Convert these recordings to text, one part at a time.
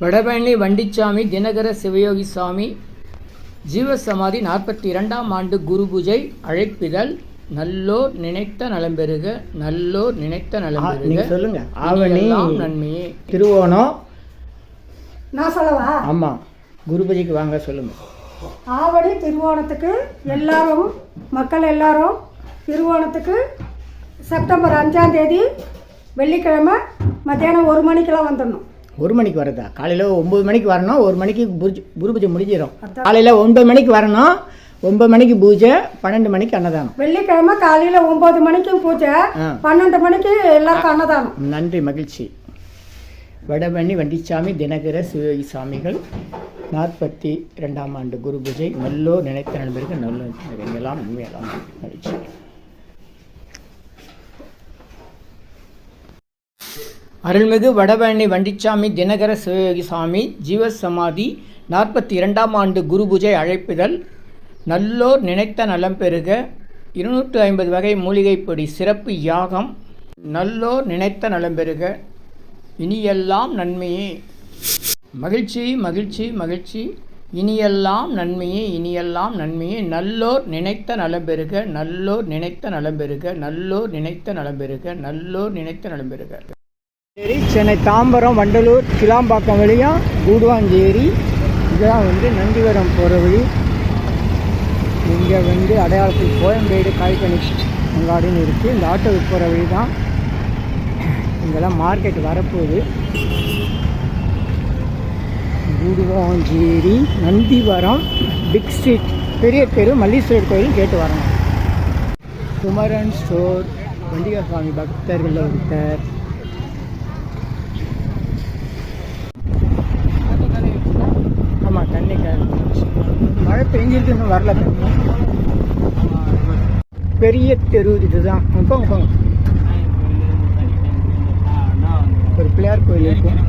வடபழனி வண்டிச்சாமி தினகர சிவயோகி சுவாமி ஜீவசமாதி நாற்பத்தி இரண்டாம் ஆண்டு குரு பூஜை அழைப்பிதழ் நல்லோர் நினைத்த நலம் பெறுக நல்லோர் நினைத்த நலம் ஆ, பெறுக. நீங்க சொல்லுங்க. ஆவணி நன்மையே. திருவோணம். நான் சொல்லவா? ஆமாம் குருபதிக்கு வாங்க சொல்லுங்க. ஆவணி திருவோணத்துக்கு எல்லாரும் மக்கள் எல்லாரும் திருவோணத்துக்கு செப்டம்பர் அஞ்சாம் தேதி வெள்ளிக்கிழமை மத்தியானம் ஒரு மணிக்கெல்லாம் வந்துடணும். ஒரு மணிக்கு வரதா? காலையில் ஒம்பது மணிக்கு வரணும் ஒரு மணிக்கு பூஜை குரு பூஜை முடிஞ்சிடும். காலையில் ஒன்பது மணிக்கு வரணும் ஒன்பது மணிக்கு பூஜை பன்னெண்டு மணிக்கு அன்னதானம். வெள்ளிக்கிழமை காலையில் ஒம்பது மணிக்கு பூஜை. பன்னெண்டு மணிக்கு எல்லாருக்கும் அன்னதானம். நன்றி மகிழ்ச்சி. வடபழனி வண்டிச்சாமி தினகர சிவயோகி சாமிகள் நாற்பத்தி ரெண்டாம் ஆண்டு குரு பூஜை நல்லோ நினைத்த நண்பர்கள் நல்ல எல்லாம் உண்மையெல்லாம் மகிழ்ச்சி. அருள்மிகு வடபழனி வண்டிச்சாமி தினகர சிவயோகி சுவாமி ஜீவசமாதி நாற்பத்தி இரண்டாம் ஆண்டு குரு பூஜை அழைப்பிதழ். நல்லோர் நினைத்த நலம் பெருக இருநூற்று ஐம்பது வகை மூலிகைப்பொடி சிறப்பு யாகம். நல்லோர் நினைத்த நலம் பெருக இனியெல்லாம் நன்மையே. மகிழ்ச்சி மகிழ்ச்சி மகிழ்ச்சி. இனியெல்லாம் நன்மையே இனியெல்லாம் நன்மையே. நல்லோர் நினைத்த நலம் பெருக நல்லோர் நினைத்த நலம் பெருக நல்லோர் நினைத்த நலம் பெருக நல்லோர் நினைத்த நலம் ஏரி சென்னை தாம்பரம் வண்டலூர் கிளாம்பாக்கம் வழியாக கூடுவாஞ்சேரி. இதெல்லாம் வந்து நந்திவரம் போகிற வழி. இங்கே வந்து அடையாளத்தில் கோயம்பேடு காய்கனி அங்காடின்னு இருக்குது இந்த ஆட்டோவுக்கு போகிற வழி தான் இங்கெல்லாம் மார்க்கெட் வரப்போகுது. கூடுவாஞ்சேரி நந்திவரம் பிக் ஸ்ட்ரீட் பெரிய தெரு மல்லீஸ்வரர் கோயில் கேட்டு வரணும். குமரன் ஸ்டோர் வண்டிகா சுவாமி பக்தர்கள் ஒருத்தர் ஆமாம் தண்ணி க- மழை இன்னும் வரல. தண்ணி பெரிய தெரு இதுதான். போங்க போங்க ஒரு பிள்ளையார் கோயில் இருக்கும்.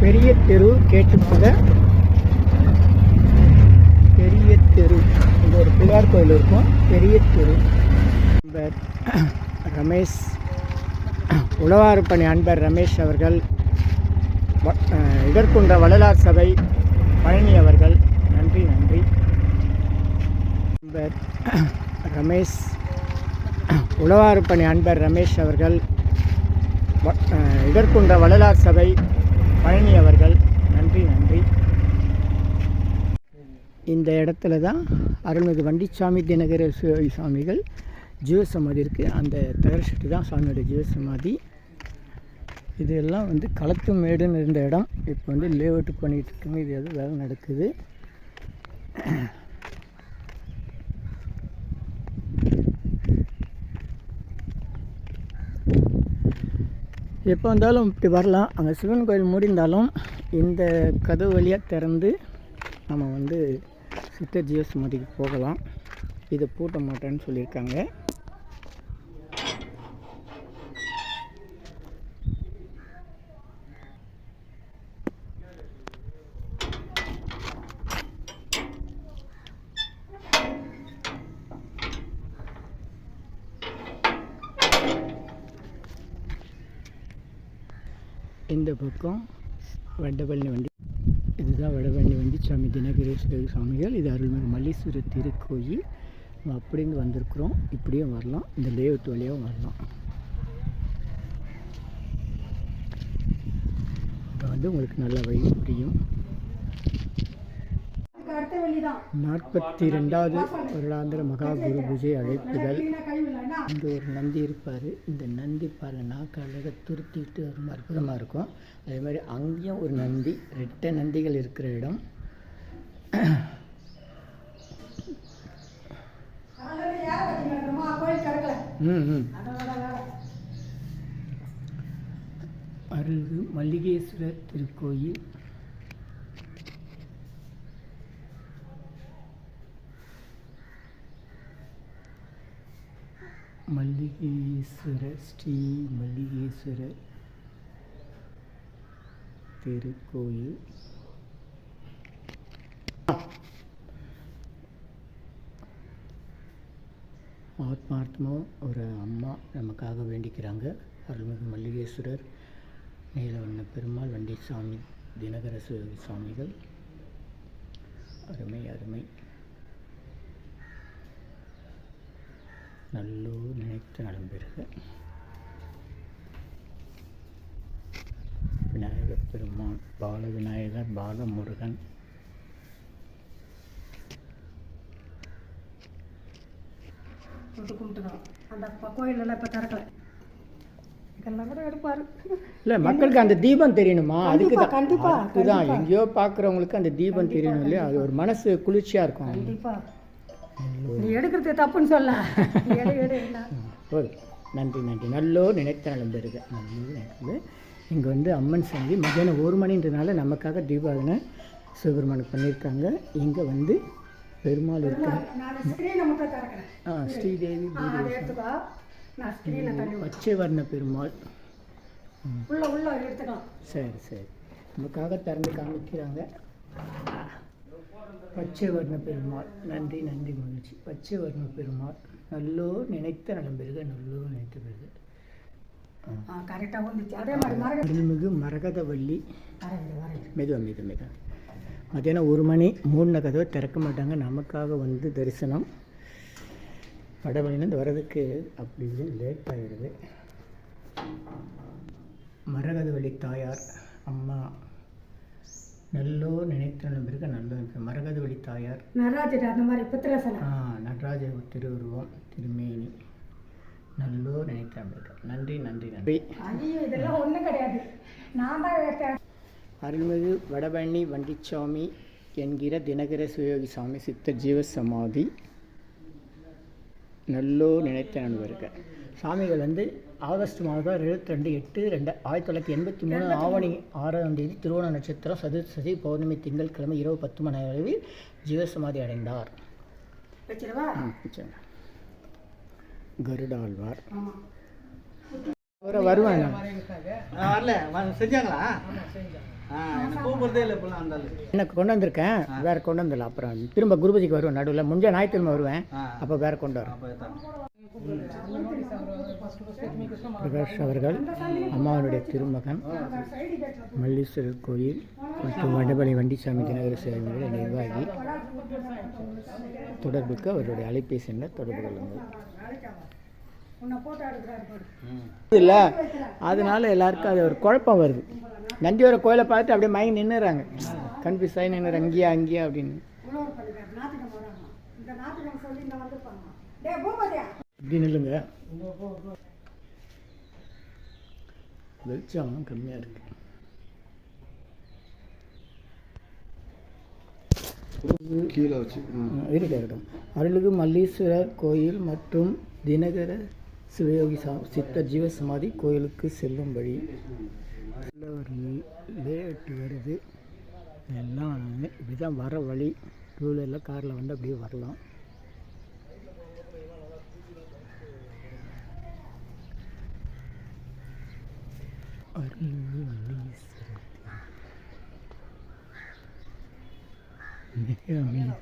பெரிய தெரு கேட்டுக்கோங்க. பெரிய தெரு. இங்கே ஒரு பிள்ளையார் கோயில் இருக்கும். பெரிய தெரு. நண்பர் ரமேஷ் உழவார்பணி அன்பர் ரமேஷ் அவர்கள் வ- வள்ளலார் சபை பழனி அவர்கள். நன்றி நன்றி. நண்பர் ரமேஷ் உழவார்பணி அன்பர் ரமேஷ் அவர்கள் வ- வள்ளலார் சபை பழனி அவர்கள். நன்றி நன்றி. இந்த இடத்துல தான் அருள்மிகு வண்டிச்சாமி தினகர சிவ- சுவாமிகள் ஜீவசமாதி இருக்குது அந்த தகரஷெட்டு தான் சுவாமியோட ஜீவசமாதி. இதெல்லாம் வந்து களத்து மேடுன்னு இருந்த இடம். இப்போ வந்து லேஅவுட் பண்ணிகிட்டு இருக்குங்க இது எதுவும் வேலை நடக்குது. எப்போ வந்தாலும் இப்படி வரலாம். அங்கே சிவன் கோயில் மூடியிருந்தாலும் இந்த கதவு வழியாக திறந்து நம்ம வந்து சித்தர் ஜீவசமாதிக்கு போகலாம். இதை பூட்ட மாட்டேன்னு சொல்லியிருக்காங்க. இந்த பக்கம் வடபழனி வண்டி. இதுதான் வடபழனி வண்டி. சாமி தினகரேஸ்வரர் சுவாமிகள். இது அருள்மிகு மல்லீஸ்வரர் திருக்கோயில். நம்ம அப்படின்னு வந்திருக்கிறோம். இப்படியும் வரலாம். இந்த லேஅவுட் வழியாகவும் வரலாம். இப்போ வந்து உங்களுக்கு நல்ல வழி புரியும் அதுக்கு அடுத்த வெள்ளி தான் நாற்பத்தி ரெண்டாவது வருடாந்திர மகா குரு பூஜை அழைப்புகள். இங்கே ஒரு நந்தி இருப்பார். இந்த நந்தி பாருங்கள் நாக்கு அழகாக துருத்திட்டு ரொம்ப அற்புதமாக இருக்கும். அதே மாதிரி அங்கேயும் ஒரு நந்தி ரெட்டை நந்திகள் இருக்கிற இடம். காலையில் அருள்கு மல்லிகேஸ்வரர் திருக்கோயில். மல்லிகேஸ்வரர் ஸ்ரீ மல்லிகேஸ்வரர் திருக்கோயில். ஆத்மார்த்தமாக ஒரு அம்மா நமக்காக வேண்டிக்கிறாங்க. அருள்மிகு மல்லிகேஸ்வரர் நீலவண்ண பெருமாள் வண்டிசாமி தினகர சுவாமிகள். அருமை அருமை. நல்லோ நினைத்த நலம் பெறுக விநாயகப் பெருமான் பால விநாயகர் பாலமுருகன் இல்லை மக்களுக்கு அந்த தீபம் தெரியணுமா? அதுக்கு தான். கண்டிப்பா, அதுதான் எங்கேயோ பார்க்குறவங்களுக்கு அந்த தீபம் தெரியணும் இல்லையா? அது ஒரு மனசு குளிர்ச்சியாக இருக்கும். நீ எடுக்கிறது தப்புன்னு சொல்ல. போதும் நன்றி நன்றி. நல்லோ நினைத்த நலம் நல்லோ நினைக்கிறது இங்கே வந்து அம்மன் சந்தி மத்தியானம் ஒரு மணின்றனால நமக்காக தீபாவளி சிவபெருமானுக்கு பண்ணியிருக்காங்க. இங்கே வந்து பெருமாள் இருக்காங்க ஆ ஸ்ரீதேவி. பச்சை வர்ண பெருமாள். சரி சரி. நமக்காக திறந்து காமிக்கிறாங்க. பச்சை வர்ண பெருமாள். நன்றி நன்றி மகிழ்ச்சி. பச்சை வர்ண பெருமாள். நல்லோ நினைத்த நலம் பெறுக நல்லோ நினைத்த மரக அருள்மிகு மரகதவள்ளி மெதுவா மெது மெது மத்தியானம் ஒரு மணி மூணு கதவை திறக்க மாட்டாங்க. நமக்காக வந்து தரிசனம். வடவழிலேருந்து வர்றதுக்கு அப்படி லேட் ஆகிடுது மரகதவள்ளி தாயார் அம்மா நல்லோ நினைத்த நம்பிருக்க நல்லோ இருக்கு மரகதவள்ளி தாயார். நடராஜர் அந்த மாதிரி ஆ, திருவுருவம் திருமேனி. நல்லோ நினைத்த நம்பிருக்க நன்றி நன்றி நன்றி. ஐயோ இதெல்லாம் ஒன்றும் கிடையாது. நான் தான் அருள்மிகு வடபழனி வண்டிச்சாமி என்கிற தினகர சிவயோகி சாமி சித்த ஜீவ சமாதி. நல்லோ நினைத்த நண்பர்கள் சாமிகள் வந்து ஆகஸ்ட் மாதம் இருபத்தி ரெண்டு எட்டு ரெண்டு ஆயிரத்தி தொள்ளாயிரத்தி எண்பத்தி மூணு ஆவணி ஆறாம் தேதி திருவோண நட்சத்திரம் சதுர்சதி பௌர்ணமி திங்கட்கிழமை இரவு பத்து மணி அளவில் ஜீவசமாதி அடைந்தார். கருடாழ்வார். ஆ, வரல செஞ்சாங்களா எனக்கு கொண்டு வந்திருக்கேன். வேற கொண்டு வந்துடல அப்புறம் திரும்ப குருபதிக்கு வருவேன் நடுவில். முடிஞ்ச ஞாயிற்றுக்கிழமை வருவேன். அப்போ வேற கொண்டு தான் பிரகாஷ் அவர்கள் அம்மாவனுடைய திருமகன் மல்லீஸ்வரர் கோயில் மற்றும் வடபழி வண்டிசாமி தினகர சேவையுடைய நிர்வாகி. தொடர்புக்கு அவருடைய அலைபேசி எண்ணை தொடர்பு கொள்ளுங்கள். இல்லை அதனால எல்லாருக்கும் அது ஒரு குழப்பம் வருது. நந்தியோர கோயிலை பார்த்துட்டு அப்படியே மயங்கி நின்றுறாங்க கன்ஃபியூஸ் ஆகி நின்றுறாங்க அங்கேயா அங்கேயா அப்படின்னு. இப்படி நில்லுங்க. வெளிச்சம் கம்மியாக இருக்கு. கீழே வச்சு அருள்மிகு மல்லீஸ்வரர் கோயில் மற்றும் தினகர சிவயோகி சா சித்த ஜீவ சமாதி கோயிலுக்கு செல்லும் வழி. உள்ள ஒரு லேட்டு வருது. எல்லாம் இப்படி தான் வர வழி. டூ வீலரில் காரில் வந்து அப்படியே வரலாம். அருள்மிகு மல்லீஸ்வரர் மிக அமைதி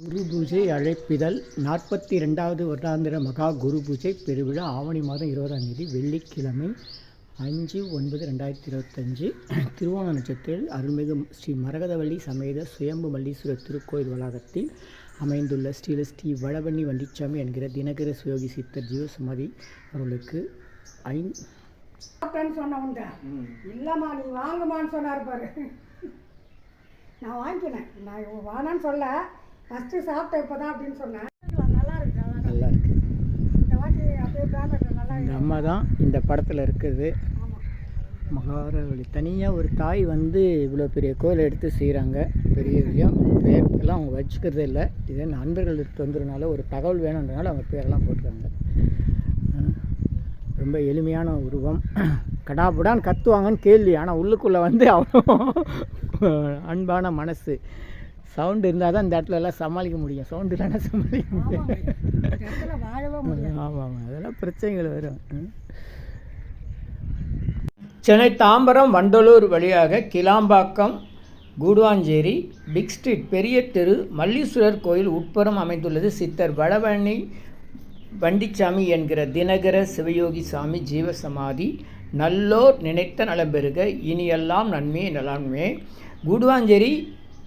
குரு பூஜை அழைப்பிதழ் நாற்பத்தி ரெண்டாவது வருடாந்திர மகா குரு பூஜை பெருவிழா ஆவணி மாதம் இருபதாம் தேதி வெள்ளிக்கிழமை அஞ்சு ஒன்பது ரெண்டாயிரத்தி இருபத்தஞ்சு. திருவோண நட்சத்திரத்தில் அருள்மிகு ஸ்ரீ மரகதவள்ளி சமேத சுயம்பு மல்லீஸ்வரர் திருக்கோயில் வளாகத்தில் அமைந்துள்ள ஸ்ரீல ஸ்ரீ வடபண்ணி வண்டிச்சாமி என்கிற தினகர சுயோகி சித்தர் ஜீவசமாதி அவர்களுக்கு ஐந் இல்லைம்மா நீ வாங்குமான்னு சொன்னார் பாரு. நான் வாங்கிக்கினேன் நான் இவ வேணான்னு சொல்ல. ஃபஸ்ட்டு சாப்பிட்டேன் இப்போ தான் அப்படின்னு சொன்னேன். நல்லா இருக்கு நல்லா இருக்கு. இந்த வாட்டி அப்படியே பிராண்டட் நல்லா இந்த அம்மா தான் இந்த படத்தில் இருக்குது. மகாரவழி. தனியாக ஒரு தாய் வந்து இவ்வளோ பெரிய கோயில் எடுத்து செய்கிறாங்க பெரிய விஷயம். பேருக்கெல்லாம் அவங்க வச்சுக்கிறதே இல்லை. இதே நண்பர்கள் வந்துறதுனால ஒரு தகவல் வேணுன்றனால அவங்க பேரெல்லாம் போட்டுருக்காங்க ரொம்ப எளிமையான உருவம். கடாபுடான்னு கத்துவாங்கன்னு கேள்வி. ஆனால் உள்ளுக்குள்ளே வந்து அவ்வளோ அன்பான மனசு. சவுண்டு இருந்தால் தான் இந்த இடத்துல எல்லாம் சமாளிக்க முடியும். சவுண்டு இல்லைன்னா சமாளிக்க முடியும் ஆமாம் ஆமாம் அதெல்லாம் பிரச்சனைகள் வரும். சென்னை தாம்பரம் வண்டலூர் வழியாக கிளாம்பாக்கம் கூடுவாஞ்சேரி பிக் ஸ்ட்ரீட் பெரிய தெரு மல்லீஸ்வரர் கோயில் உட்புறம் அமைந்துள்ளது சித்தர் வடபழனி வண்டிச்சாமி என்கிற தினகர சிவயோகி சாமி ஜீவசமாதி. நல்லோர் நினைத்த நலம் பெறுக. இனியெல்லாம் நன்மை நலன்மே கூடுவாஞ்சேரி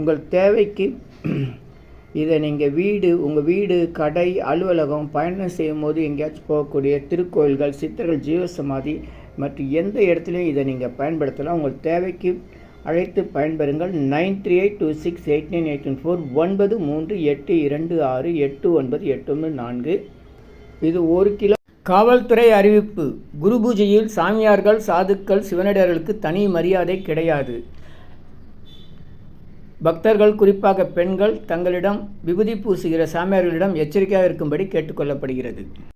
உங்கள் தேவைக்கு இதை நீங்கள் வீடு உங்கள் வீடு கடை அலுவலகம் பயணம் செய்யும் போது எங்கேயாச்சும் போகக்கூடிய திருக்கோயில்கள் சித்தர்கள் ஜீவசமாதி மற்றும் எந்த இடத்துலையும் இதை நீங்கள் பயன்படுத்தலாம். உங்கள் தேவைக்கு அழைத்து பயன்பெறுங்கள். Nine three eight two six eight nine eight one four ஒன்பது மூன்று எட்டு இரண்டு ஆறு எட்டு ஒன்பது எட்டு ஒன்று நான்கு. இது ஒரு கிலோ காவல்துறை அறிவிப்பு. குரு பூஜையில் சாமியார்கள் சாதுக்கள் சிவனடியார்களுக்கு தனி மரியாதை கிடையாது. பக்தர்கள் குறிப்பாக பெண்கள் தங்களிடம் விபூதி பூசுகிற சாமியார்களிடம் எச்சரிக்கையாக இருக்கும்படி கேட்டுக்கொள்ளப்படுகிறது.